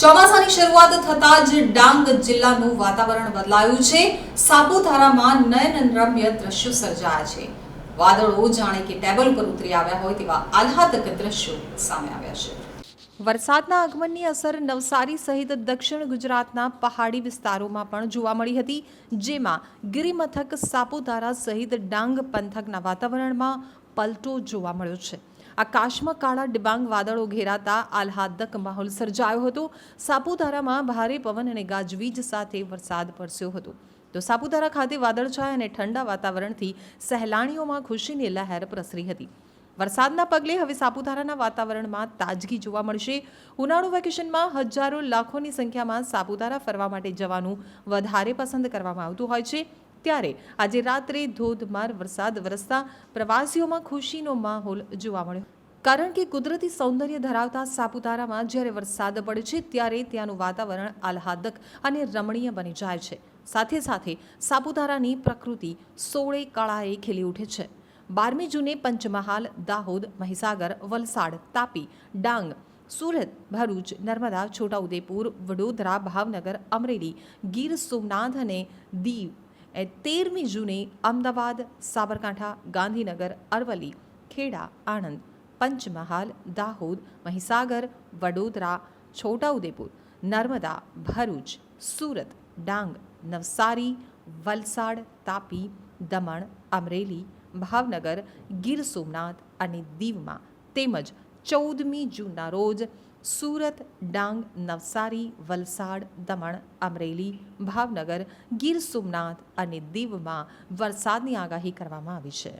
ચોમાસાની શરૂઆત થતાં જ ડાંગ જિલ્લાનું વાતાવરણ બદલાયું છે. સાપુતારામાં નયનરમ્ય દ્રશ્યો સર્જાયા છે. વાદળો જાણે કે ટેબલ પર ઉતરી આવ્યા હોય તેવા આહલાદક દ્રશ્યો સામે આવ્યા છે. વરસાદના આગમનની અસર નવસારી સહિત દક્ષિણ ગુજરાતના પહાડી વિસ્તારોમાં પણ જોવા મળી હતી. જેમાં ગિરિમથક, સાપુતારા સહિત ડાંગ પંથકના વાતાવરણમાં પલટો જોવા મળ્યો છે. આકાશમાં કાળા ડિબાંગ વાદળો ઘેરાતા આલ્હાદક માહોલ સર્જાયો હતો. સાપુતારામાં ભારે પવન અને ગાજવીજ સાથે વરસાદ વરસ્યો હતો. તો સાપુતારા ખાતે વાદળછાયા અને ઠંડા વાતાવરણથી સહેલાણીઓમાં ખુશીની લહેર પ્રસરી હતી. વરસાદના પગલે હવે સાપુતારાના વાતાવરણમાં તાજગી જોવા મળશે. ઉનાળુ વેકેશનમાં હજારો લાખોની સંખ્યામાં સાપુતારા ફરવા માટે જવાનું વધારે પસંદ કરવામાં આવતું હોય છે. ત્યારે આજે રાત્રે ધોધમાર વરસાદ વરસતા પ્રવાસીઓમાં ખુશીનો માહોલ જોવા મળ્યો. કારણ કે કુદરતી સૌંદર્ય ધરાવતા સાપુતારામાં જ્યારે વરસાદ પડે છે, ત્યારે ત્યાંનું વાતાવરણ આહ્લાદક અને રમણીય બની જાય છે. સાથે સાથે સાપુતારાની પ્રકૃતિ સોળે કળાએ ખીલી ઉઠે છે. બારમી જૂને પંચમહાલ, દાહોદ, મહીસાગર, વલસાડ, તાપી, ડાંગ, સુરત, ભરૂચ, નર્મદા, છોટાઉદેપુર, વડોદરા, ભાવનગર, અમરેલી, ગીર સોમનાથ અને દીવ એ તેરમી જૂને અમદાવાદ, સાબરકાંઠા, ગાંધીનગર, અરવલ્લી, ખેડા, આણંદ પંચમહાલ, દાહોદ, મહીસાગર, વડોદરા, છોટાઉદેપુર, નર્મદા, ભરૂચ, સુરત, ડાંગ, નવસારી, વલસાડ, તાપી, દમણ, અમરેલી, ભાવનગર, ગીર સોમનાથ અને દીવમાં તેમજ ચૌદમી જૂનના રોજ સુરત, ડાંગ, નવસારી, વલસાડ, દમણ, અમરેલી, ભાવનગર, ગીર સોમનાથ અને દીવમાં વરસાદની આગાહી કરવામાં આવી છે.